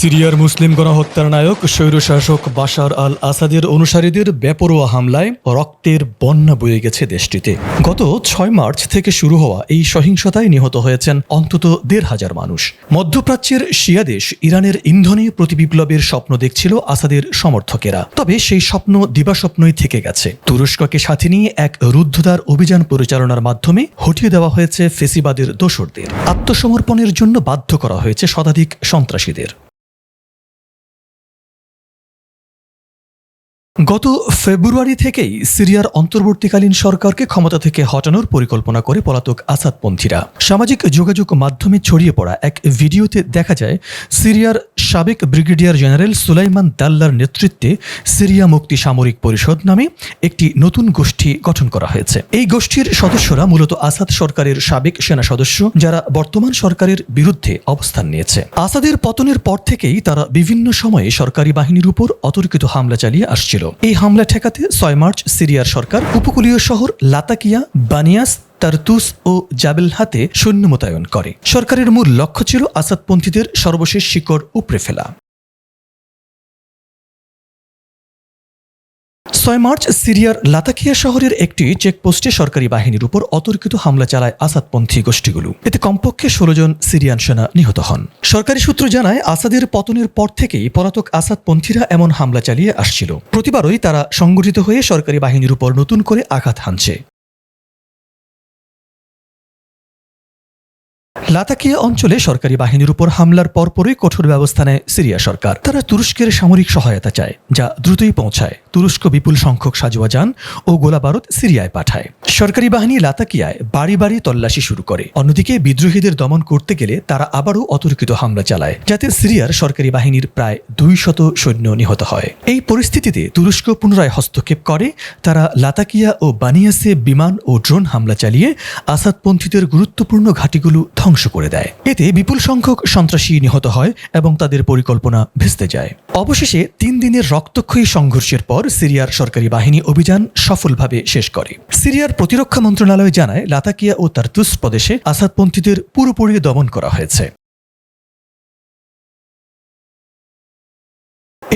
সিরিয়ার মুসলিম গণহত্যার নায়ক, স্বৈরশাসক বাশার আল আসাদের অনুসারীদের বেপরোয়া হামলায় রক্তের বন্যা বয়ে গেছে দেশটিতে। গত ছয় মার্চ থেকে শুরু হওয়া এই সহিংসতায় নিহত হয়েছেন অন্তত দেড় হাজার মানুষ। মধ্যপ্রাচ্যের শিয়া দেশ ইরানের ইন্ধনে প্রতিবিপ্লবের স্বপ্ন দেখছিল আসাদের সমর্থকেরা। তবে সেই স্বপ্ন দিবাস্বপ্নই থেকে গেছে। তুরস্ককে সাথে নিয়ে এক রুদ্ধদ্বার অভিযান পরিচালনার মাধ্যমে হটিয়ে দেওয়া হয়েছে ফেসিবাদের দোসরদের। আত্মসমর্পণের জন্য বাধ্য করা হয়েছে শতাধিক সন্ত্রাসীদের। গত ফেব্রুয়ারি থেকেই সিরিয়ার অন্তর্বর্তীকালীন সরকারকে ক্ষমতা থেকে হটানোর পরিকল্পনা করে পলাতক আসাদপন্থীরা। সামাজিক যোগাযোগ মাধ্যমে ছড়িয়ে পড়া এক ভিডিওতে দেখা যায়, সিরিয়ার সাবেক ব্রিগেডিয়ার জেনারেল সুলাইমান দাল্লার নেতৃত্বে সিরিয়া মুক্তি সামরিক পরিষদ নামে একটি নতুন গোষ্ঠী গঠন করা হয়েছে। এই গোষ্ঠীর সদস্যরা মূলত আসাদ সরকারের সাবেক সেনা সদস্য, যারা বর্তমান সরকারের বিরুদ্ধে অবস্থান নিয়েছে। আসাদের পতনের পর থেকেই তারা বিভিন্ন সময়ে সরকারি বাহিনীর উপর অতর্কিত হামলা চালিয়ে আসছিল। এই হামলা ঠেকাতে ছয় মার্চ সিরিয়ার সরকার, উপকূলীয় শহর লাতাকিয়া, বানিয়াস, তারতুস ও জাবেল হাতে সৈন্য মোতায়েন করে। সরকারের মূল লক্ষ্য ছিল আসাদপন্থীদের সর্বশেষ শিকড় উপড়ে ফেলা। ছয় মার্চ সিরিয়ার লাতাকিয়া শহরের একটি চেকপোস্টে সরকারি বাহিনীর উপর অতর্কিত হামলা চালায় আসাদপন্থী গোষ্ঠীগুলো। এতে কমপক্ষে ষোলো জন সিরিয়ান সেনা নিহত হন। সরকারি সূত্র জানায়, আসাদের পতনের পর থেকেই পলাতক আসাদপন্থীরা এমন হামলা চালিয়ে আসছিল। প্রতিবারই তারা সংগঠিত হয়ে সরকারি বাহিনীর উপর নতুন করে আঘাত হানছে। লাতাকিয়া অঞ্চলে সরকারি বাহিনীর উপর হামলার পরপরই কঠোর ব্যবস্থা নেয় সিরিয়া সরকার। তারা তুরস্কের সামরিক সহায়তা চায়, যা দ্রুতই পৌঁছায়। তুরস্ক বিপুল সংখ্যক সাজোয়া যান ও গোলাবারুদ সিরিয়ায় পাঠায়। সরকারি বাহিনী লাতাকিয়ায় বাড়ি বাড়ি তল্লাশি শুরু করে। অন্যদিকে বিদ্রোহীদের দমন করতে গেলে তারা আবারও অতর্কিত হামলা চালায়, যাতে সিরিয়ার সরকারি বাহিনীর প্রায় দুই শত সৈন্য নিহত হয়। এই পরিস্থিতিতে তুরস্ক পুনরায় হস্তক্ষেপ করে। তারা লাতাকিয়া ও বানিয়াসে বিমান ও ড্রোন হামলা চালিয়ে আসাদপন্থীদের গুরুত্বপূর্ণ ঘাঁটিগুলো ধ্বংস করে দেয়। এতে বিপুল সংখ্যক সন্ত্রাসী নিহত হয় এবং তাদের পরিকল্পনা ভেস্তে যায়। অবশেষে তিন দিনের রক্তক্ষয়ী সংঘর্ষের পর সিরিয়ার সরকারি বাহিনী অভিযান সফলভাবে শেষ করে। সিরিয়ার প্রতিরক্ষা মন্ত্রণালয় জানায়, লাতাকিয়া ও তারতুস প্রদেশে আসাদপন্থীদের পুরোপুরি দমন করা হয়েছে।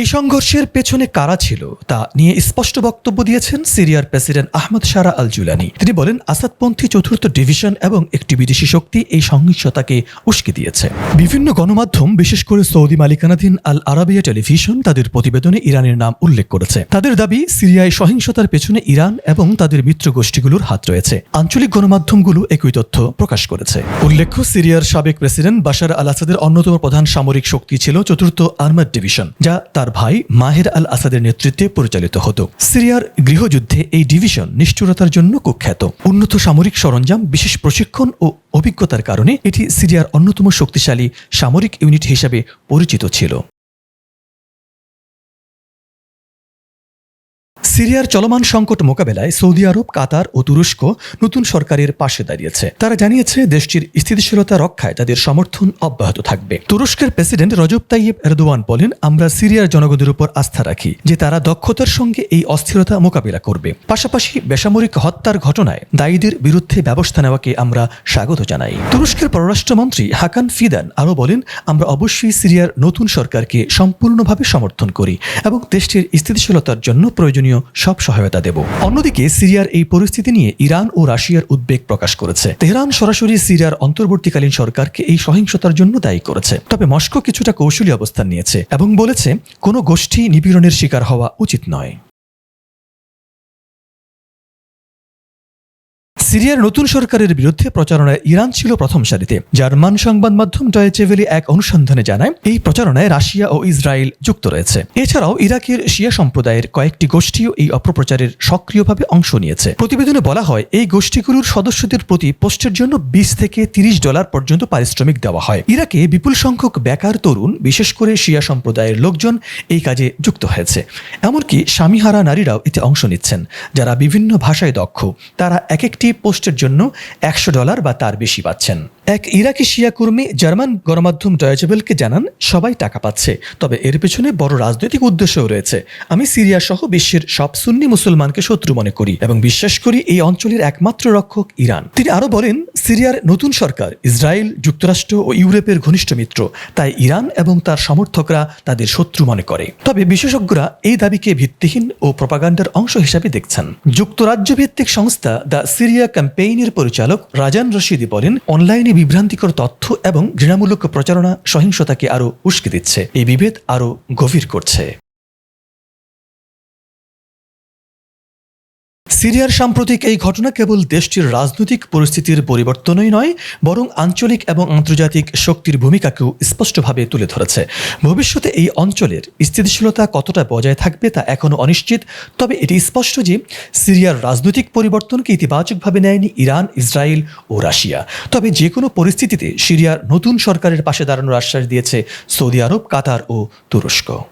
এই সংঘর্ষের পেছনে কারা ছিল তা নিয়ে স্পষ্ট বক্তব্য দিয়েছেন সিরিয়ার president Ahmed Sharaa al Jolani তিনি বলেন, আসাদপন্থী চতুর্থ ডিভিশন এবং একটি বিদেশি শক্তি এই সহিংসতাকে উস্কে দিয়েছে। বিভিন্ন গণমাধ্যম, বিশেষ করে সৌদি মালিকানাধীন আল আরাবিয়া টেলিভিশন, তাদের প্রতিবেদনে ইরানের নাম উল্লেখ করেছে। তাদের দাবি, সিরিয়ায় সহিংসতার পেছনে ইরান এবং তাদের মিত্র গোষ্ঠীগুলোর হাত রয়েছে। আঞ্চলিক গণমাধ্যমগুলো একই তথ্য প্রকাশ করেছে। উল্লেখ্য, সিরিয়ার সাবেক প্রেসিডেন্ট বাশার আল আসাদের অন্যতম প্রধান সামরিক শক্তি ছিল চতুর্থ আর্মার ডিভিশন, যা তার ভাই মাহের আল আসাদের নেতৃত্বে পরিচালিত হতো। সিরিয়ার গৃহযুদ্ধে এই ডিভিশন নিষ্ঠুরতার জন্য কুখ্যাত। উন্নত সামরিক সরঞ্জাম, বিশেষ প্রশিক্ষণ ও অভিজ্ঞতার কারণে এটি সিরিয়ার অন্যতম শক্তিশালী সামরিক ইউনিট হিসাবে পরিচিত ছিল। সিরিয়ার চলমান সংকট মোকাবেলায় সৌদি আরব, কাতার ও তুরস্ক নতুন সরকারের পাশে দাঁড়িয়েছে। তারা জানিয়েছে, দেশটির স্থিতিশীলতা রক্ষায় তাদের সমর্থন অব্যাহত থাকবে। তুরস্কের প্রেসিডেন্ট রজব তাইয়েব এরদোয়ান বলেন, আমরা সিরিয়ার জনগণের উপর আস্থা রাখি যে তারা দক্ষতার সঙ্গে এই অস্থিরতা মোকাবিলা করবে। পাশাপাশি বেসামরিক হত্যার ঘটনায় দায়ীদের বিরুদ্ধে ব্যবস্থা নেওয়াকে আমরা স্বাগত জানাই। তুরস্কের পররাষ্ট্রমন্ত্রী হাকান ফিদান আরও বলেন, আমরা অবশ্যই সিরিয়ার নতুন সরকারকে সম্পূর্ণভাবে সমর্থন করি এবং দেশটির স্থিতিশীলতার জন্য প্রয়োজনীয় সব সহায়তা দেব। অন্যদিকে সিরিয়ার এই পরিস্থিতি নিয়ে ইরান ও রাশিয়ার উদ্বেগ প্রকাশ করেছে। তেহরান সরাসরি সিরিয়ার অন্তর্বর্তীকালীন সরকারকে এই সহিংসতার জন্য দায়ী করেছে। তবে মস্কো কিছুটা কৌশলী অবস্থান নিয়েছে এবং বলেছে, কোনো গোষ্ঠী নিপীড়নের শিকার হওয়া উচিত নয়। সিরিয়ার নতুন সরকারের বিরুদ্ধে প্রচারণায় ইরান ছিল প্রথম সারিতে। জার্মান সংবাদ মাধ্যম ডয়েচেভেলি এক অনুসন্ধানে জানায়, এই প্রচারণায় রাশিয়া ও ইসরায়েল যুক্ত রয়েছে। এছাড়াও ইরাকের শিয়া সম্প্রদায়ের কয়েকটি গোষ্ঠীও এই অপপ্রচারের সক্রিয়ভাবে অংশ নিয়েছে। প্রতিবেদনে বলা হয়, এই গোষ্ঠীগুলোর সদস্যদের প্রতি পোস্টের জন্য বিশ থেকে তিরিশ ডলার পর্যন্ত পারিশ্রমিক দেওয়া হয়। ইরাকে বিপুল সংখ্যক বেকার তরুণ, বিশেষ করে শিয়া সম্প্রদায়ের লোকজন, এই কাজে যুক্ত হয়েছে। এমনকি স্বামীহারা নারীরাও এতে অংশ নিচ্ছেন। যারা বিভিন্ন ভাষায় দক্ষ, তারা এক একটি পোস্টের জন্য একশো ডলার বা তার বেশি পাচ্ছেন। এক ইরাকি শিয়া কর্মী জার্মান গণমাধ্যম ডয়েচেবেলকে জানান, সবাই টাকা পাচ্ছে। তবে এর পেছনে বড় রাজনৈতিক উদ্দেশ্যও রয়েছে। আমি সিরিয়া সহ বিশ্বের সব সুন্নি মুসলমানকে শত্রু মনে করি এবং বিশ্বাস করি এই অঞ্চলের একমাত্র রক্ষক ইরান। তিনি আরও বলেন, সিরিয়ার নতুন সরকার ইসরায়েল, যুক্তরাষ্ট্র ও ইউরোপের ঘনিষ্ঠ মিত্র, তাই ইরান এবং তার সমর্থকরা তাদের শত্রু মনে করে। তবে বিশেষজ্ঞরা এই দাবিকে ভিত্তিহীন ও প্রপাগান্ডার অংশ হিসাবে দেখছেন। যুক্তরাজ্য ভিত্তিক সংস্থা দ্য সিরিয়া ক্যাম্পেইনের পরিচালক রাজান রশিদি বলেন, অনলাইনে বিভ্রান্তিকর তথ্য এবং ঘৃণামূলক প্রচারণা সহিংসতাকে আরও উস্কে দিচ্ছে। এই বিভেদ আরও গভীর করছে। সিরিয়ার সাম্প্রতিক এই ঘটনা কেবল দেশটির রাজনৈতিক পরিস্থিতির পরিবর্তনই নয়, বরং আঞ্চলিক এবং আন্তর্জাতিক শক্তির ভূমিকাকেও স্পষ্টভাবে তুলে ধরেছে। ভবিষ্যতে এই অঞ্চলের স্থিতিশীলতা কতটা বজায় থাকবে তা এখনও অনিশ্চিত, তবে এটি স্পষ্ট যে সিরিয়ার রাজনৈতিক পরিবর্তনকে ইতিবাচকভাবে নেয়নি ইরান, ইসরায়েল ও রাশিয়া। তবে যে কোনো পরিস্থিতিতে সিরিয়ার নতুন সরকারের পাশে দাঁড়ানোর আশ্বাস দিয়েছে সৌদি আরব, কাতার ও তুরস্ক।